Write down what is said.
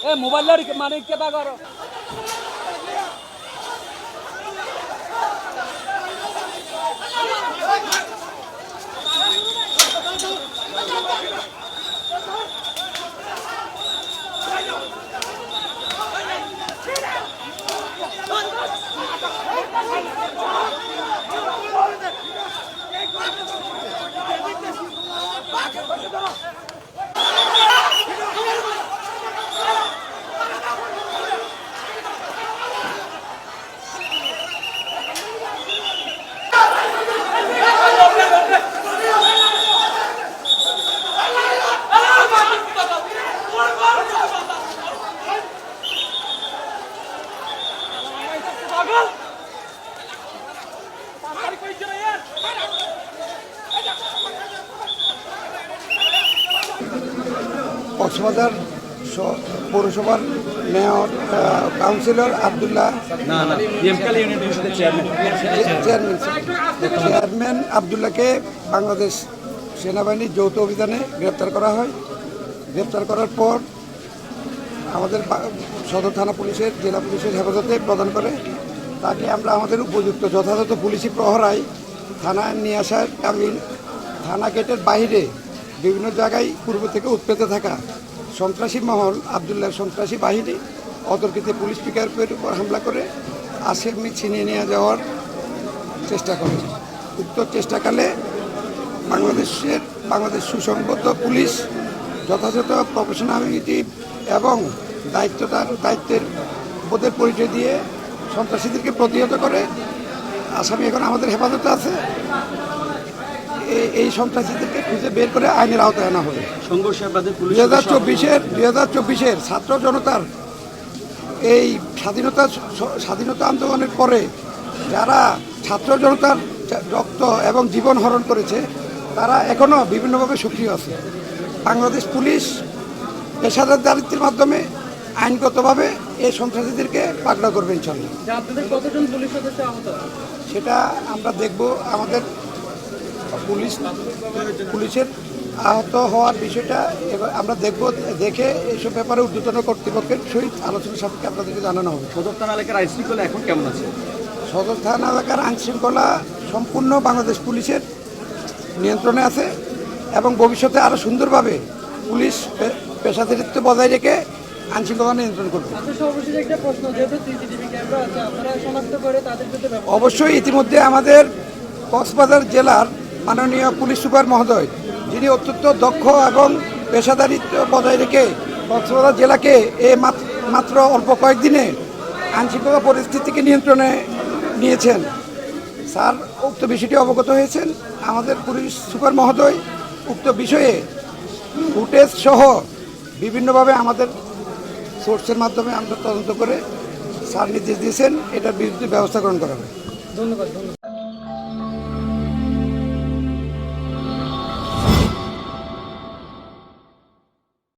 এ মোবাইলের মানে কেটা করো কক্সবাজার স- পৌরসভার mayor councillor Abdullah chairman chairman আবদুল্লাহকে বাংলাদেশ সেনাবাহিনীর যৌথ অভিযানে গ্রেপ্তার করা হয়। গ্রেপ্তার করার পর আমাদের সদর থানা পুলিশের জেলা পুলিশের হেফাজতে প্রদান করে। তাকে আমরা আমাদের উপযুক্ত যথাযথ পুলিশি প্রহরায় থানায় নিয়ে আসার আমি থানা গেটের বাইরে বিভিন্ন জায়গায় পূর্ব থেকে উৎপেতে থাকা সন্ত্রাসী মহল আবদুল্লাহ সন্ত্রাসী বাহিনী, অতর্কিত পুলিশ পিকারের উপর হামলা করে আসামি ছিনিয়ে নিয়ে যাওয়ার চেষ্টা করে। উক্ত চেষ্টাকালে বাংলাদেশের, বাংলাদেশ সুসংবদ্ধ পুলিশ যথাযথ প্রফেশনালিটি এবং দায়িত্বটার দায়িত্বের বোধের পরিচয় দিয়ে সন্ত্রাসীদেরকে প্রতিহত করে, আসামি এখন আমাদের হেফাজতে আছে। এই- এই সন্ত্রাসীদেরকে খুঁজে বের করে আইনের আওতায় আনা হবে। সংঘর্ষে দুই হাজার চব্বিশের দুই হাজার চব্বিশের ছাত্র জনতার এই স্বাধীনতা স্বাধীনতা আন্দোলনের পরে যারা ছাত্র জনতার রক্ত এবং জীবন হরণ করেছে তারা এখনও বিভিন্নভাবে সক্রিয় আছে। বাংলাদেশ পুলিশ পেশাদার দারিদ্রের মাধ্যমে আইনগতভাবে এই সন্ত্রাসীদেরকে পাকড়া করবে ইনশাল্লাহ। আপনাদের কতজন পুলিশ সদস্য আহত? সেটা আমরা দেখব। আমাদের পুলিশ পুলিশের আহত হওয়ার বিষয়টা এবার আমরা দেখব দেখে এইসব ব্যাপারে ঊর্ধ্বতন কর্তৃপক্ষের সহিত আলোচনা সাপেক্ষে আপনাদেরকে জানানো হবে। সদর থানা এলাকার আইন শৃঙ্খলা এখন কেমন আছে? সদর থানা এলাকার আইন শৃঙ্খলা সম্পূর্ণ বাংলাদেশ পুলিশের নিয়ন্ত্রণে আছে এবং ভবিষ্যতে আরও সুন্দরভাবে পুলিশ পেশাদারিত্ব বজায় রেখে আইন শৃঙ্খলা নিয়ন্ত্রণ করবে। আচ্ছা সর্বশেষ একটা প্রশ্ন যেহেতু সিসিটিভি ক্যামেরা আছে আপনারা শনাক্ত করে তাদের বিরুদ্ধে ব্যবস্থা অবশ্যই ইতিমধ্যে আমাদের কক্সবাজার জেলার মাননীয় পুলিশ সুপার মহোদয়, যিনি অত্যন্ত দক্ষ এবং পেশাদারিত্ব বজায় রেখে কক্সবাজার জেলাকে এ মাত্র অল্প কয়েকদিনে আইনশৃঙ্খলা পরিস্থিতিকে নিয়ন্ত্রণে নিয়েছেন। স্যার, উক্ত বিষয়টি অবগত হয়েছেন। আমাদের পুলিশ সুপার মহোদয় উক্ত বিষয়ে ফুটেজ সহ বিভিন্নভাবে আমাদের সোর্সের মাধ্যমে আমরা তদন্ত করে স্যার নির্দেশ দিয়েছেন। এটার বিরুদ্ধে ব্যবস্থা গ্রহণ করা হবে। ধন্যবাদ ধন্যবাদ।